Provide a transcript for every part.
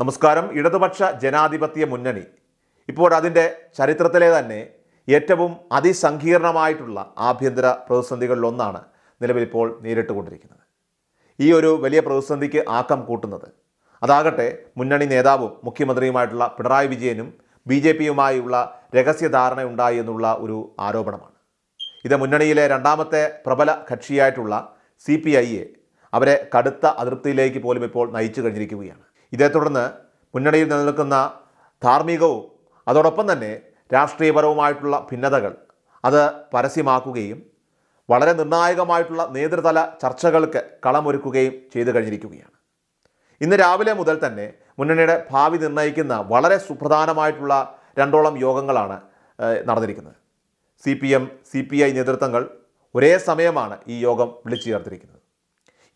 നമസ്കാരം. ഇടതുപക്ഷ ജനാധിപത്യ മുന്നണി. ഇപ്പോൾ അതിന്റെ ചരിത്രത്തിലെ തന്നെ ഏറ്റവും അതിസങ്കീർണമായിട്ടുള്ള ആഭ്യന്തര പ്രതിസന്ധികളിലൊന്നാണ് നിലവിലിപ്പോൾ നേരിട്ടുകൊണ്ടിരിക്കുന്നത്. ഈ ഒരു വലിയ പ്രതിസന്ധിക്ക് ആക്കം കൂട്ടുന്നത്. അതാകട്ടെ മുന്നണി നേതാവും മുഖ്യമന്ത്രിയുമായിട്ടുള്ള പിണറായി വിജയനും ബി ജെ പിയുമായുള്ള രഹസ്യധാരണ ഉണ്ടായി എന്നുള്ള ഒരു ആരോപണമാണ്. ഇത് മുന്നണിയിലെ രണ്ടാമത്തെ പ്രബല കക്ഷിയായിട്ടുള്ള സി പി ഐയെ അവരെ കടുത്ത അതൃപ്തിയിലേക്ക് പോലും ഇപ്പോൾ നയിച്ചു കഴിഞ്ഞിരിക്കുകയാണ്. ഇതേ തുടർന്ന് മുന്നണിയിൽ നിലനിൽക്കുന്ന ധാർമ്മികവും അതോടൊപ്പം തന്നെ രാഷ്ട്രീയപരവുമായിട്ടുള്ള ഭിന്നതകൾ അത് പരസ്യമാക്കുകയും വളരെ നിർണായകമായിട്ടുള്ള നേതൃതല ചർച്ചകൾക്ക് കളമൊരുക്കുകയും ചെയ്തു കഴിഞ്ഞിരിക്കുകയാണ്. ഇന്ന് രാവിലെ മുതൽ തന്നെ മുന്നണിയുടെ ഭാവി നിർണയിക്കുന്ന വളരെ സുപ്രധാനമായിട്ടുള്ള രണ്ടോളം യോഗങ്ങളാണ് നടന്നിരിക്കുന്നത്. C P M C P I നേതൃത്വങ്ങൾ ഒരേ സമയമാണ് ഈ യോഗം വിളിച്ചു ചേർത്തിരിക്കുന്നത്.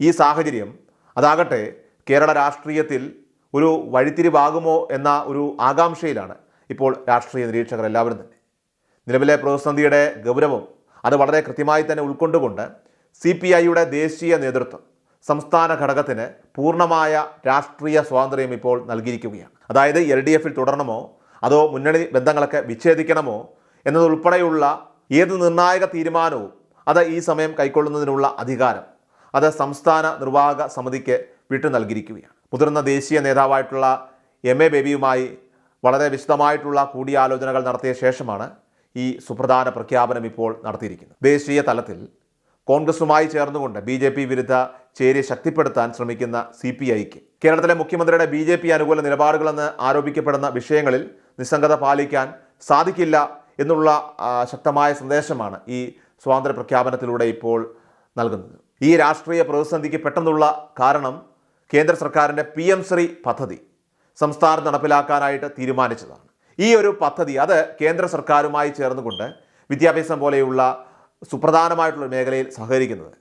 ഈ സാഹചര്യം അതാകട്ടെ കേരള രാഷ്ട്രീയത്തിൽ ഒരു വഴിത്തിരിവാകുമോ എന്ന ഒരു ആകാംക്ഷയിലാണ് ഇപ്പോൾ രാഷ്ട്രീയ നിരീക്ഷകർ എല്ലാവരും തന്നെ. നിലവിലെ പ്രതിസന്ധിയുടെ ഗൗരവം അത് വളരെ കൃത്യമായി തന്നെ ഉൾക്കൊണ്ടുകൊണ്ട് സി പി ഐയുടെ ദേശീയ നേതൃത്വം സംസ്ഥാന ഘടകത്തിന് പൂർണമായ രാഷ്ട്രീയ സ്വാതന്ത്ര്യം ഇപ്പോൾ നൽകിയിരിക്കുകയാണ്. അതായത് എൽ ഡി എഫിൽ തുടരണമോ അതോ മുന്നണി ബന്ധങ്ങളൊക്കെ വിച്ഛേദിക്കണമോ എന്നതുൾപ്പെടെയുള്ള ഏത് നിർണായക തീരുമാനവും അത് ഈ സമയം കൈക്കൊള്ളുന്നതിനുള്ള അധികാരം അത് സംസ്ഥാന നിർവാഹക സമിതിക്ക് വിട്ടു നൽകിയിരിക്കുകയാണ് മുതിർന്ന ദേശീയ നേതാവായിട്ടുള്ള എം എ ബേബിയുമായി വളരെ വിശദമായിട്ടുള്ള കൂടിയാലോചനകൾ നടത്തിയ ശേഷമാണ് ഈ സുപ്രധാന പ്രഖ്യാപനം ഇപ്പോൾ നടത്തിയിരിക്കുന്നത്. ദേശീയ തലത്തിൽ കോൺഗ്രസുമായി ചേർന്നുകൊണ്ട് ബി ജെ പി വിരുദ്ധ ചേരി ശക്തിപ്പെടുത്താൻ ശ്രമിക്കുന്ന സി പി ഐക്ക് കേരളത്തിലെ മുഖ്യമന്ത്രിയുടെ ബി ജെ പി അനുകൂല നിലപാടുകളെന്ന് ആരോപിക്കപ്പെടുന്ന വിഷയങ്ങളിൽ നിസ്സംഗത പാലിക്കാൻ സാധിക്കില്ല എന്നുള്ള ശക്തമായ സന്ദേശമാണ് ഈ സ്വാതന്ത്ര്യ പ്രഖ്യാപനത്തിലൂടെ ഇപ്പോൾ നൽകുന്നത്. ഈ രാഷ്ട്രീയ പ്രതിസന്ധിക്ക് പെട്ടെന്നുള്ള കാരണം കേന്ദ്ര സർക്കാരിന്റെ പി എം ശ്രീ പദ്ധതി സംസ്ഥാനം നടപ്പിലാക്കാനായിട്ട് തീരുമാനിച്ചതാണ്. ഈ ഒരു പദ്ധതി അത് കേന്ദ്ര സർക്കാരുമായി ചേർന്നുകൊണ്ട് വിദ്യാഭ്യാസം പോലെയുള്ള സുപ്രധാനമായിട്ടുള്ള മേഖലയിൽ സഹകരിക്കുന്നത്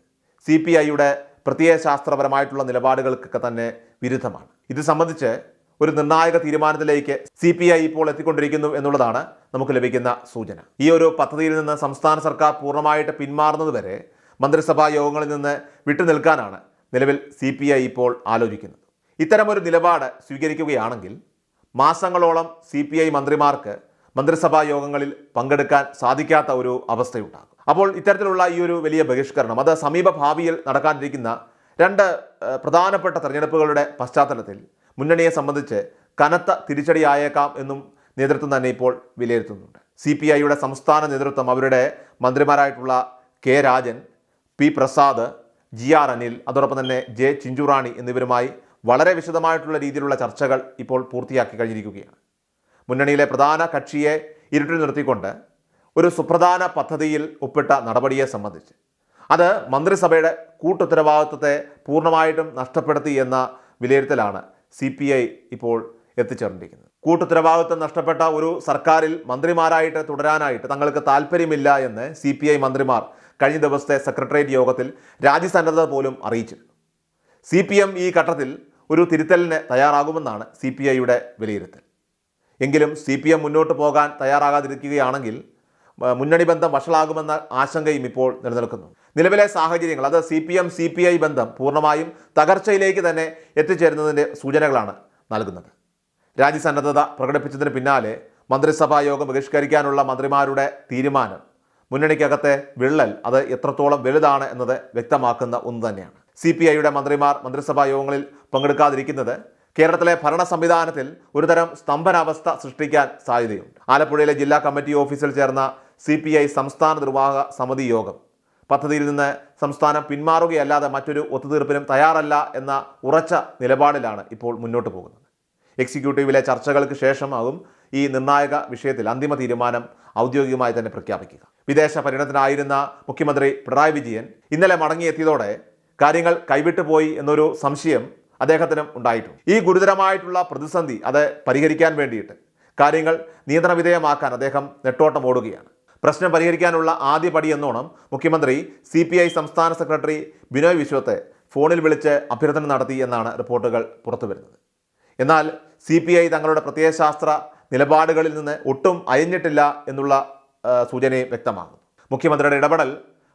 സി പി ഐയുടെ പ്രത്യയശാസ്ത്രപരമായിട്ടുള്ള നിലപാടുകൾക്കൊക്കെ തന്നെ വിരുദ്ധമാണ്. ഇത് സംബന്ധിച്ച് ഒരു നിർണായക തീരുമാനത്തിലേക്ക് സി പി ഐ ഇപ്പോൾ എത്തിക്കൊണ്ടിരിക്കുന്നു എന്നുള്ളതാണ് നമുക്ക് ലഭിക്കുന്ന സൂചന. ഈ ഒരു പദ്ധതിയിൽ നിന്ന് സംസ്ഥാന സർക്കാർ പൂർണമായിട്ട് പിന്മാറുന്നത് വരെ മന്ത്രിസഭാ യോഗങ്ങളിൽ നിന്ന് വിട്ടുനിൽക്കാനാണ് നിലവിൽ സി പി ഐ ഇപ്പോൾ ആലോചിക്കുന്നത്. ഇത്തരമൊരു നിലപാട് സ്വീകരിക്കുകയാണെങ്കിൽ മാസങ്ങളോളം സി പി ഐ മന്ത്രിമാർക്ക് മന്ത്രിസഭാ യോഗങ്ങളിൽ പങ്കെടുക്കാൻ സാധിക്കാത്ത ഒരു അവസ്ഥയുണ്ടാകും. അപ്പോൾ ഇത്തരത്തിലുള്ള ഈ ഒരു വലിയ ബഹിഷ്കരണം അത് സമീപ ഭാവിയിൽ നടക്കാനിരിക്കുന്ന രണ്ട് പ്രധാനപ്പെട്ട തെരഞ്ഞെടുപ്പുകളുടെ പശ്ചാത്തലത്തിൽ മുന്നണിയെ സംബന്ധിച്ച് കനത്ത തിരിച്ചടിയായേക്കാം എന്നും നേതൃത്വം തന്നെ ഇപ്പോൾ വിലയിരുത്തുന്നുണ്ട്. സി പി ഐയുടെ സംസ്ഥാന നേതൃത്വം അവരുടെ മന്ത്രിമാരായിട്ടുള്ള K Rajan P Prasad G R Anil അതോടൊപ്പം തന്നെ ജെ ചിഞ്ചുറാണി എന്നിവരുമായി വളരെ വിശദമായിട്ടുള്ള രീതിയിലുള്ള ചർച്ചകൾ ഇപ്പോൾ പൂർത്തിയാക്കി കഴിഞ്ഞിരിക്കുകയാണ്. മുന്നണിയിലെ പ്രധാന കക്ഷിയെ ഇരുട്ടിൽ നിർത്തിക്കൊണ്ട് ഒരു സുപ്രധാന പദ്ധതിയിൽ ഒപ്പിട്ട നടപടിയെ സംബന്ധിച്ച് അത് മന്ത്രിസഭയുടെ കൂട്ടുത്തരവാദിത്വത്തെ പൂർണമായിട്ടും നഷ്ടപ്പെടുത്തി എന്ന വിലയിരുത്തലാണ് സി പി ഐ ഇപ്പോൾ എത്തിച്ചേർന്നിരിക്കുന്നത്. കൂട്ടുത്തരവാദിത്വം നഷ്ടപ്പെട്ട ഒരു സർക്കാരിൽ മന്ത്രിമാരായിട്ട് തുടരാനായിട്ട് തങ്ങൾക്ക് താല്പര്യമില്ല എന്ന് സി പി ഐ മന്ത്രിമാർ കഴിഞ്ഞ ദിവസത്തെ സെക്രട്ടേറിയറ്റ് യോഗത്തിൽ രാജ്യസന്നദ്ധത പോലും അറിയിച്ചിരുന്നു സി പി എം ഈ ഘട്ടത്തിൽ ഒരു തിരുത്തലിന് തയ്യാറാകുമെന്നാണ് സി പി ഐയുടെ വിലയിരുത്തൽ. എങ്കിലും സി പി എം മുന്നോട്ട് പോകാൻ തയ്യാറാകാതിരിക്കുകയാണെങ്കിൽ മുന്നണി ബന്ധം വഷളാകുമെന്ന ആശങ്കയും ഇപ്പോൾ നിലനിൽക്കുന്നു. നിലവിലെ സാഹചര്യങ്ങൾ അത് C P M C P I ബന്ധം പൂർണമായും തകർച്ചയിലേക്ക് തന്നെ എത്തിച്ചേരുന്നതിന്റെ സൂചനകളാണ് നൽകുന്നത്. രാജ്യസന്നദ്ധത പ്രകടിപ്പിച്ചതിന് പിന്നാലെ മന്ത്രിസഭാ യോഗം ബഹിഷ്കരിക്കാനുള്ള മന്ത്രിമാരുടെ തീരുമാനം മുന്നണിക്കകത്തെ വിള്ളൽ അത് എത്രത്തോളം വലുതാണ് എന്നത് വ്യക്തമാക്കുന്ന ഒന്ന് തന്നെയാണ്. സി പി ഐയുടെ മന്ത്രിമാർ മന്ത്രിസഭാ യോഗങ്ങളിൽ പങ്കെടുക്കാതിരിക്കുന്നത് കേരളത്തിലെ ഭരണ സംവിധാനത്തിൽ ഒരുതരം സ്തംഭനാവസ്ഥ സൃഷ്ടിക്കാൻ സാധ്യതയുണ്ട്. ആലപ്പുഴയിലെ ജില്ലാ കമ്മിറ്റി ഓഫീസിൽ ചേർന്ന സി പി ഐ സംസ്ഥാന നിർവാഹക സമിതി യോഗം പദ്ധതിയിൽ നിന്ന് സംസ്ഥാനം പിന്മാറുകയല്ലാതെ മറ്റൊരു ഒത്തുതീർപ്പിനും തയ്യാറല്ല എന്ന ഉറച്ച നിലപാടിലാണ് ഇപ്പോൾ മുന്നോട്ട് പോകുന്നത്. എക്സിക്യൂട്ടീവിലെ ചർച്ചകൾക്ക് ശേഷമാകും ഈ നിർണായക വിഷയത്തിൽ അന്തിമ തീരുമാനം ഔദ്യോഗികമായി തന്നെ പ്രഖ്യാപിക്കുക. വിദേശ പര്യടനത്തിനായിരുന്ന മുഖ്യമന്ത്രി പിണറായി വിജയൻ ഇന്നലെ മടങ്ങിയെത്തിയതോടെ കാര്യങ്ങൾ കൈവിട്ടു പോയി എന്നൊരു സംശയം അദ്ദേഹത്തിനും ഉണ്ടായിട്ടുണ്ട്. ഈ ഗുരുതരമായിട്ടുള്ള പ്രതിസന്ധി അത് പരിഹരിക്കാൻ വേണ്ടിയിട്ട് കാര്യങ്ങൾ നിയന്ത്രണവിധേയമാക്കാൻ അദ്ദേഹം നെട്ടോട്ടം ഓടുകയാണ്. പ്രശ്നം പരിഹരിക്കാനുള്ള ആദ്യ പടി എന്നോണം മുഖ്യമന്ത്രി സി പി ഐ സംസ്ഥാന സെക്രട്ടറി ബിനോയ് വിശ്വത്തെ ഫോണിൽ വിളിച്ച് അഭ്യർത്ഥന നടത്തി എന്നാണ് റിപ്പോർട്ടുകൾ പുറത്തു വരുന്നത്. എന്നാൽ സി പി ഐ തങ്ങളുടെ പ്രത്യയശാസ്ത്ര നിലപാടുകളിൽ നിന്ന് ഒട്ടും അയഞ്ഞിട്ടില്ല എന്നുള്ള സൂചനയും വ്യക്തമാകുന്നു മുഖ്യമന്ത്രിയുടെ ഇടപെടൽ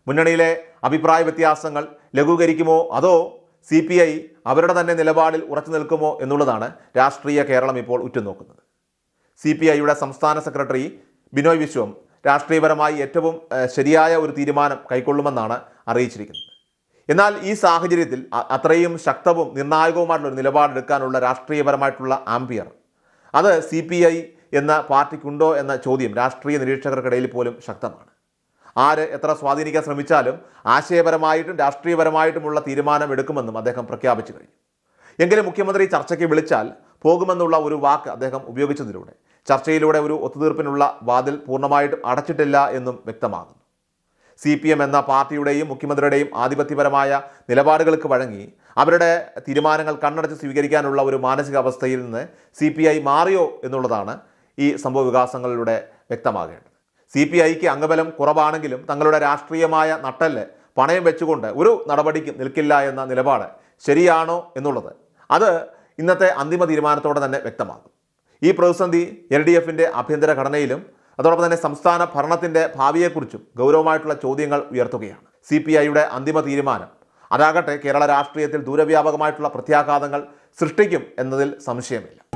മുന്നണിയിലെ അഭിപ്രായ വ്യത്യാസങ്ങൾ ലഘൂകരിക്കുമോ? അതോ സി പി ഐ അവരുടെ തന്നെ നിലപാടിൽ ഉറച്ചു നിൽക്കുമോ എന്നുള്ളതാണ് രാഷ്ട്രീയ കേരളം ഇപ്പോൾ ഉറ്റുനോക്കുന്നത്. സി പി ഐയുടെ സംസ്ഥാന സെക്രട്ടറി ബിനോയ് വിശ്വം രാഷ്ട്രീയപരമായി ഏറ്റവും ശരിയായ ഒരു തീരുമാനം കൈക്കൊള്ളുമെന്നാണ് അറിയിച്ചിരിക്കുന്നത്. എന്നാൽ ഈ സാഹചര്യത്തിൽ അത്രയും ശക്തവും നിർണായകവുമായിട്ടുള്ള ഒരു നിലപാടെടുക്കാനുള്ള രാഷ്ട്രീയപരമായിട്ടുള്ള ആംബിയർ അത് സി പി ഐ എന്ന പാർട്ടിക്കുണ്ടോ എന്ന ചോദ്യം രാഷ്ട്രീയ നിരീക്ഷകർക്കിടയിൽ പോലും ശക്തമാണ്. ആര് എത്ര സ്വാധീനിക്കാൻ ശ്രമിച്ചാലും ആശയപരമായിട്ടും രാഷ്ട്രീയപരമായിട്ടുമുള്ള തീരുമാനം എടുക്കുമെന്നും അദ്ദേഹം പ്രഖ്യാപിച്ചു കഴിഞ്ഞു. എങ്കിലും മുഖ്യമന്ത്രി ചർച്ചയ്ക്ക് വിളിച്ചാൽ പോകുമെന്നുള്ള ഒരു വാക്ക് അദ്ദേഹം ഉപയോഗിച്ചതിലൂടെ ചർച്ചയിലൂടെ ഒരു ഒത്തുതീർപ്പിനുള്ള വാതിൽ പൂർണമായിട്ടും അടച്ചിട്ടില്ല എന്നും വ്യക്തമാകുന്നു. സി പി എം എന്ന പാർട്ടിയുടെയും മുഖ്യമന്ത്രിയുടെയും ആധിപത്യപരമായ നിലപാടുകൾക്ക് വഴങ്ങി അവരുടെ തീരുമാനങ്ങൾ കണ്ണടച്ച് സ്വീകരിക്കാനുള്ള ഒരു മാനസികാവസ്ഥയിൽ നിന്ന് സി പി ഐ മാറിയോ എന്നുള്ളതാണ് ഈ സംഭവ വികാസങ്ങളിലൂടെ വ്യക്തമാകേണ്ടത്. സി പി ഐക്ക് അംഗബലം കുറവാണെങ്കിലും തങ്ങളുടെ രാഷ്ട്രീയമായ നട്ടൽ പണയം വെച്ചുകൊണ്ട് ഒരു നടപടിക്ക് നിൽക്കില്ല എന്ന നിലപാട് ശരിയാണോ എന്നുള്ളത് അത് ഇന്നത്തെ അന്തിമ തീരുമാനത്തോടെ തന്നെ വ്യക്തമാകും. ഈ പ്രതിസന്ധി എൽ ഡി എഫിന്റെ ആഭ്യന്തര ഘടനയിലും അതോടൊപ്പം തന്നെ സംസ്ഥാന ഭരണത്തിന്റെ ഭാവിയെക്കുറിച്ചും ഗൗരവമായിട്ടുള്ള ചോദ്യങ്ങൾ ഉയർത്തുകയാണ്. സി പി ഐയുടെ അന്തിമ തീരുമാനം അതാകട്ടെ കേരള രാഷ്ട്രീയത്തിൽ ദൂരവ്യാപകമായിട്ടുള്ള പ്രത്യാഘാതങ്ങൾ സൃഷ്ടിക്കും എന്നതിൽ സംശയമില്ല.